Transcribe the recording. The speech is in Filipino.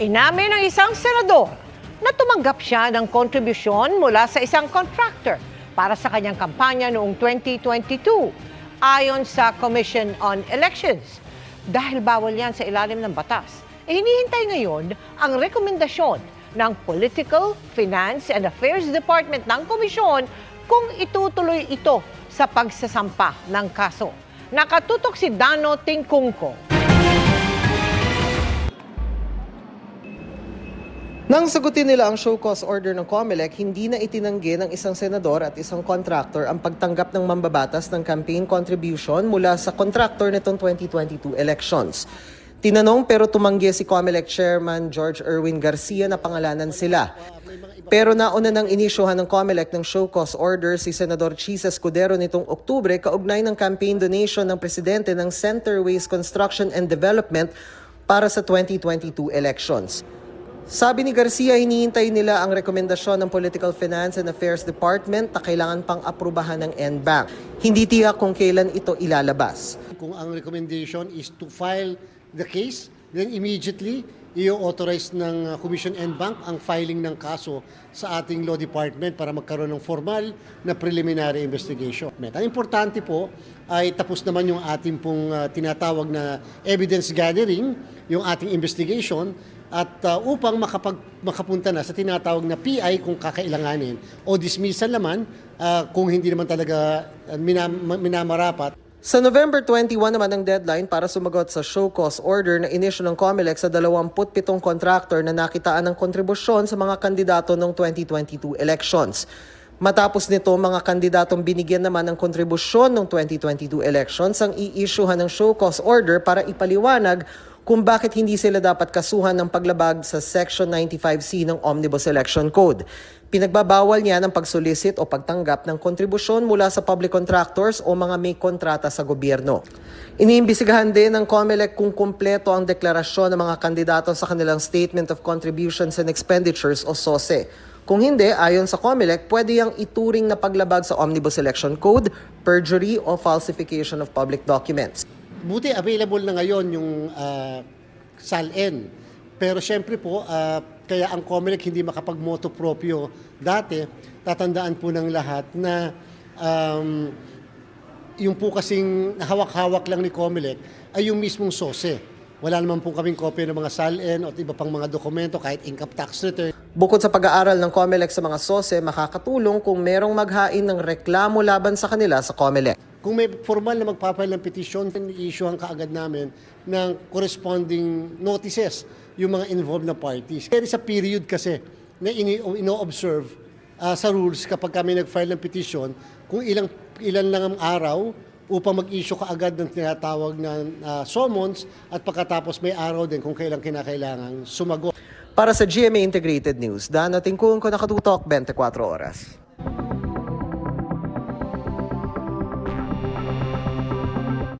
Inamin ng isang senador na tumanggap siya ng kontribusyon mula sa isang contractor para sa kanyang kampanya noong 2022 ayon sa Commission on Elections. Dahil bawal yan sa ilalim ng batas, eh, hinihintay ngayon ang rekomendasyon ng Political, Finance and Affairs Department ng Komisyon kung itutuloy ito sa pagsasampa ng kaso. Nakatutok si Dano Tingkungko. Nang sagutin nila ang show cause order ng COMELEC, hindi na itinanggi ng isang senador at isang contractor ang pagtanggap ng mambabatas ng campaign contribution mula sa contractor nitong 2022 elections. Tinanong pero tumanggi si COMELEC Chairman George Erwin Garcia na pangalanan sila. Pero nauna nang inisyuhan ng COMELEC ng show cause order si Senador Chis Escudero nitong Oktubre kaugnay ng campaign donation ng presidente ng Centerways Construction and Development para sa 2022 elections. Sabi ni Garcia, hinihintay nila ang rekomendasyon ng Political Finance and Affairs Department na kailangan pang aprubahan ng NBank. Hindi tiyak kung kailan ito ilalabas. Kung ang recommendation is to file the case, then immediately i-authorize ng uh, Commission and Bank ang filing ng kaso sa ating Law Department para magkaroon ng formal na preliminary investigation. Ang importante po ay tapos naman yung ating pong uh, tinatawag na evidence gathering, yung ating investigation, at uh, upang makapag, makapunta na sa tinatawag na PI kung kakailanganin o dismissal naman uh, kung hindi naman talaga uh, minam- minamarapat Sa November 21 naman ang deadline para sumagot sa show cause order na inisyu ng COMELEC sa 27 contractor na nakitaan ng kontribusyon sa mga kandidato ng 2022 elections. Matapos nito, mga kandidatong binigyan naman ng kontribusyon ng 2022 elections ang i-issuehan ng show cause order para ipaliwanag kung bakit hindi sila dapat kasuhan ng paglabag sa Section 95C ng Omnibus Election Code. Pinagbabawal niya ng pagsolicit o pagtanggap ng kontribusyon mula sa public contractors o mga may kontrata sa gobyerno. Iniimbisigahan din ng COMELEC kung kumpleto ang deklarasyon ng mga kandidato sa kanilang Statement of Contributions and Expenditures o SOSE. Kung hindi, ayon sa COMELEC, pwede yang ituring na paglabag sa Omnibus Election Code, perjury o falsification of public documents. Buti available na ngayon yung uh, SALN. Pero syempre po, ah, kaya ang COMELEC hindi makapag-moto proprio dati, tatandaan po ng lahat na um, yung po kasing hawak-hawak lang ni COMELEC ay yung mismong SOSE. Wala naman po kaming kopya ng mga SALN at iba pang mga dokumento kahit income tax return. Bukod sa pag-aaral ng COMELEC sa mga SOSE, makakatulong kung merong maghain ng reklamo laban sa kanila sa COMELEC. Kung may formal na magpapail ng petition, i-issuehan kaagad namin ng corresponding notices yung mga involved na parties. There is a period kasi na ino-observe ah, sa rules kapag kami nag-file ng petition kung ilang ilan lang ang araw upang mag-issue kaagad ng tinatawag na ah, summons at pagkatapos may araw din kung kailan kinakailangan sumagot. Para sa GMA Integrated News, danating kung nakatutok 24 oras.